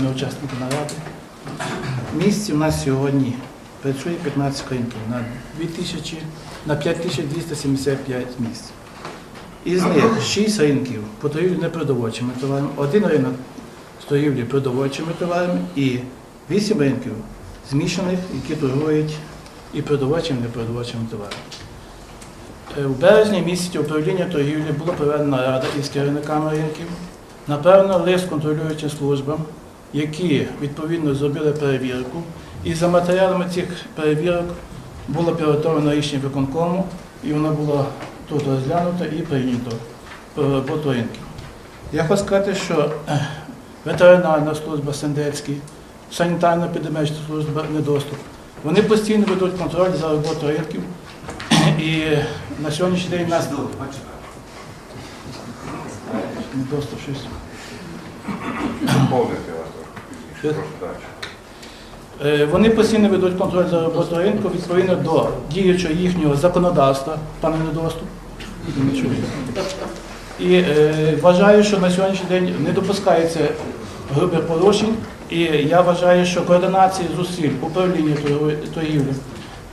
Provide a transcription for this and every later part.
шановні учасники наради. В місті у нас сьогодні працює 15 ринків на 2000, на 5275 місць. Із них 6 ринків по торгівлі непродовольчими товарами, один ринок з торгівлі продовольчими товарами і 8 ринків змішаних, які торгують і продовольчими, і непродовольчими товарами. Е, У березні місяці управління торгівлі було проведена рада із керівниками ринків. Направлено лист контролюючим службам, які відповідно зробили перевірку. І за матеріалами цих перевірок було підготовлено рішення виконкому, і воно було тут розглянуто і прийнято про роботу ринків. Я хочу сказати, що е, ветеринарна служба Сендецький, санітарна епідемічна служба недоступ. Вони постійно ведуть контроль за роботою ринків. І на сьогоднішній день нас недоступ щось. Вони постійно ведуть контроль за роботою ринку відповідно до діючого їхнього законодавства, пане недоступ. І е, вважаю, що на сьогоднішній день не допускається грубих порушень. І я вважаю, що координація зусиль управління торгівлі,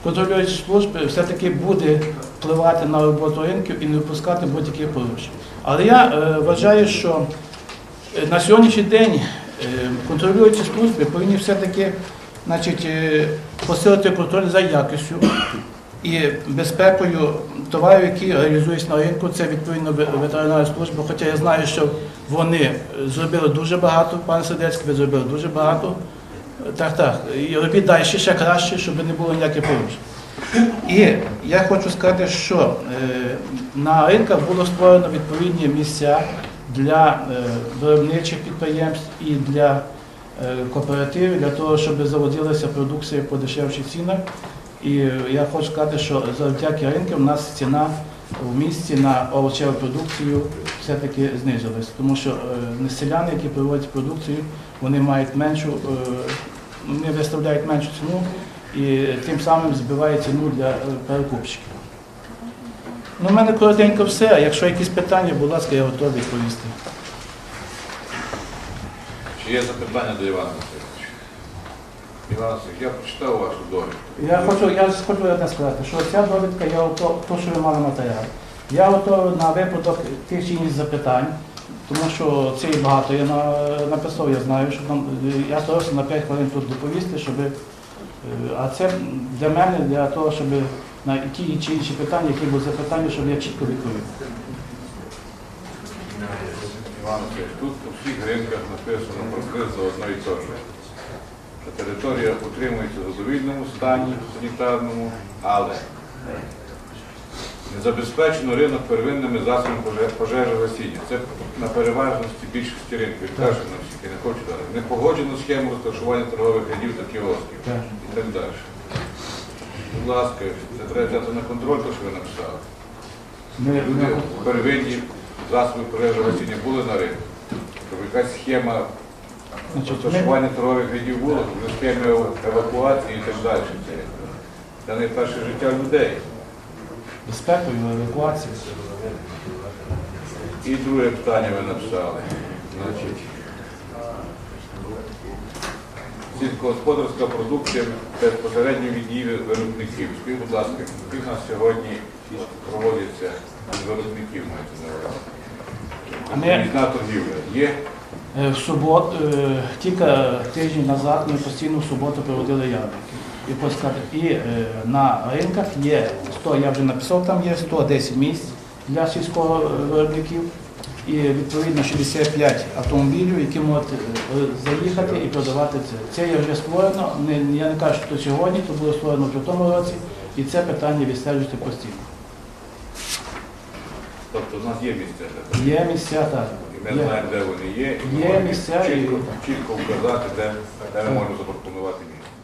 контролюючі служби все-таки буде впливати на роботу ринків і не допускати будь-яких порушень. Але я е, вважаю, що Е, На сьогоднішній день е, контролюючі служби повинні все-таки значить, е, посилити контроль за якістю і безпекою товарів, які реалізуються на ринку. Це відповідно ветеринарна служба. Хоча я знаю, що вони е, зробили дуже багато, пан Сидецький, ви зробили дуже багато. Е, Так, так. І робіть далі ще краще, щоб не було ніяких порушень. І я хочу сказати, що е, на ринках було створено відповідні місця для е, виробничих підприємств і для е, кооперативів, для того, щоб заводилася продукція по дешевших цінах. І е, я хочу сказати, що завдяки ринку в нас ціна в місті на овочеву продукцію все-таки знизилась, тому що селяни, які приводять продукцію, вони мають меншу, вони виставляють меншу ціну і тим самим збивають ціну для перекупщиків. Ну, в мене коротенько все. а Якщо якісь питання, будь ласка, я готовий відповісти. Чи є запитання до Івана Васильовича? Іван Васильович, я прочитав вашу довідку. Я хочу, я хочу одне сказати, що ця довідка, я готов, то, що ви мали матеріал. Я готовий на випадок тих чи інших запитань, тому що це і багато. Я на- написав, я знаю, що там я старався на 5 хвилин тут доповісти, щоб. е, А це для мене, для того, щоб на ті чи інші питання, які будуть запитання, щоб я чітко відповів. Тут у всіх ринках написано про кризу одно і те ж. Територія утримується в задовільному стані санітарному, але не забезпечено ринок первинними засобами поже- пожежогасіння. Це на переважності більшості ринків. Каже на всіх, я не хочу далі. Не погоджено схему розташування торгових рядів та кіосків і так далі. Будь ласка, це треба взяти на контроль, те, що ви написали. Ми- Люди первинні засоби пожежогасіння були на ринку. Щоб якась схема розташування торгових рядів було, вже схеми евакуації і так далі. Це, найперше життя людей. безпекою, евакуацією. І друге питання ви написали. Значить, сільськогосподарська продукція безпосередньо від її виробників. Скажіть, будь ласка, які в нас сьогодні проводяться від виробників, маєте на увазі? Різна торгівля. Є Е, В суботу, е, тільки тиждень назад ми постійно в суботу проводили ярмарки. І, і е, на ринках є 100, я вже написав, там є 110 місць для сільськогосподарників і відповідно 65 автомобілів, які можуть е, заїхати і продавати це. Це є вже створено. Я не кажу, що сьогодні, то було створено вже в тому році, і це питання відстежується постійно. Тобто у нас є місця. Є місця так. І ми знаємо, де вони є. і Є чітко вказати, де, де ми можемо запропонувати місце.